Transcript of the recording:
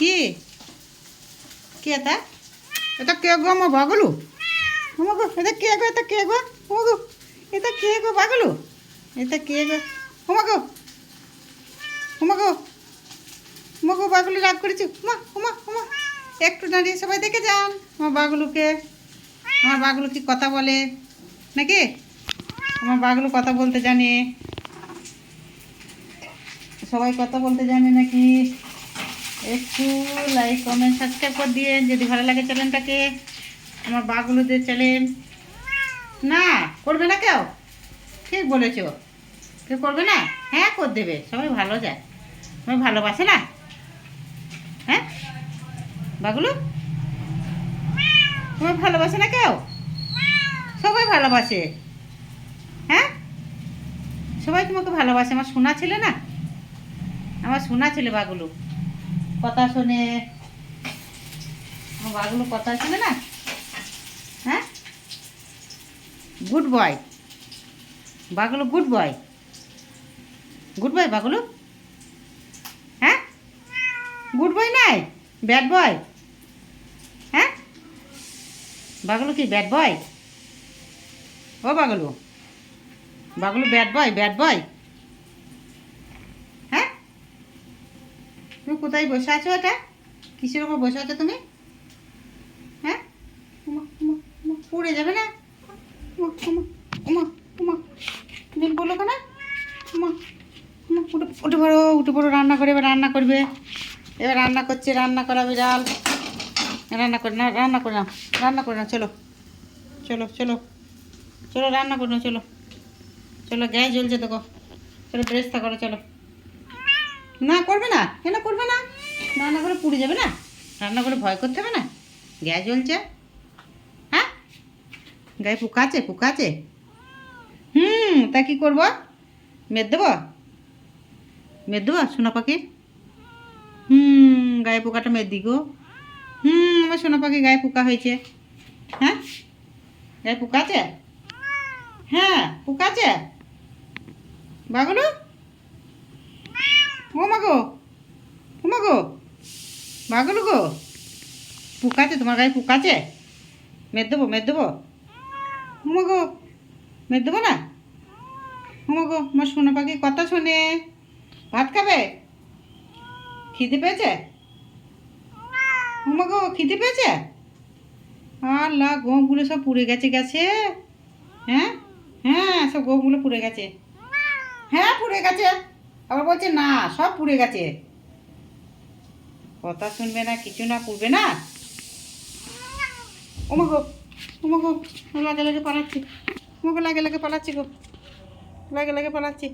কি? কি এটা? কে গো আমার বাগলু আমার গো, এটা কে গো, এটা কে গো? আমার গো, এটা কে গো বাগলু এটা কে গো? আমার গো আমার গো বাগলু রাগ করেছি? মা মা মা, একটু দাঁড়িয়ে সবাই দেখে যান। আমার বাগলুকে আমার বাগলু কি কথা বলে? নাকি? আমার বাগলু কথা বলতে জানে। সবাই কথা বলতে জানে নাকি? একটু লাইক কমেন্ট সাবস্ক্রাইব করে দিয়ে যদি ভালো লাগে চ্যানেলটাকে আমার বাগলুদের চ্যানেল না, করবে না কেউ? ঠিক বলেছ। কেউ করবে না? হ্যাঁ করে দেবে। সবাই ভালো যায়। সবাই ভালোবাসে না? হ্যাঁ? বাগলু তোমার ভালোবাসে না কেউ? সবাই ভালোবাসে। হ্যাঁ? সবাই তোমাকে ভালোবাসে। আমার শোনা ছেলে না? আমার শোনা ছেলে বাগুলো কথা শোনে। আমার বাগুলো কথা ছেলে না? হ্যাঁ? গুড বয় বাগুলো গুড বয় গুড বয় বাগুলো? হ্যাঁ? গুড বয় নাই? ব্যাড বয় হ্যাঁ? বাগুলো কি ব্যাড বয় ও বাগুলো। বাগুলো ব্যাড বয় ব্যাড বয় হ্যাঁ তুমি কোথায় বসে আছো এটা? কিসের ওপর বসে আছো তুমি? হ্যাঁ? পড়ে যাবে না? উমা, উমা। তুমি বলো কেন? উমা, উমা, উঠে উঠে পড়ো উঠে পড়ো রান্না করে এবার রান্না করবে। এবার রান্না করছে রান্না করা বিড়াল। রান্না করে না রান্না করে নাও রান্না করে নাও চলো। চলো চলো। চলো রান্না করে নাও চলো চলো গ্যাস জ্বলছে দেখো চলো ব্যবস্থা করো চলো। না করবে না? কেন করবে না? রান্না করে পুড়ে যাবে না? রান্না করে ভয় করতে হবে না? গ্যাস জ্বলছে? হ্যাঁ? গায়ে পোকা আছে পোকা আছে? হুম, তা কি করব? মেদ দেবো? মেদ দেবো, সোনা পাখি হুম, গায়ে পোকাটা মেদ দিগো হুম, আমার সোনা পাখি গায়ে পোকা হয়েছে। হ্যাঁ? গায়ে পোকা আছে? হ্যাঁ পোকা আছে? বাগুলো ও মাগো ও মাগো বাগুলো গো পোকা আছে তোমার গায়ে পোকা আছে মেদ দেবো মেদ দেবো? ও মাগো, মেদ দেবো না? ও মাগো আমার সোনা পাখি কথা শোনে। ভাত খাবে? খিদে পেয়েছে? ও মাগো, খিদে পেয়েছে? আল্লাহ গমগুলো সব পুড়ে গেছে গেছে। হ্যাঁ? হ্যাঁ সব গমগুলো পুড়ে গেছে। হ্যাঁ পুড়ে গেছে। আবার বলছে, না, সব পুড়ে গেছে। কথা শুনবে না, কিছু না, করবে না? ওমাগো ওমাগো লাগে লাগে পালাচ্ছি। ওমাগো লাগে লাগে পালাচ্ছি গো। লাগে লাগে পালাচ্ছি।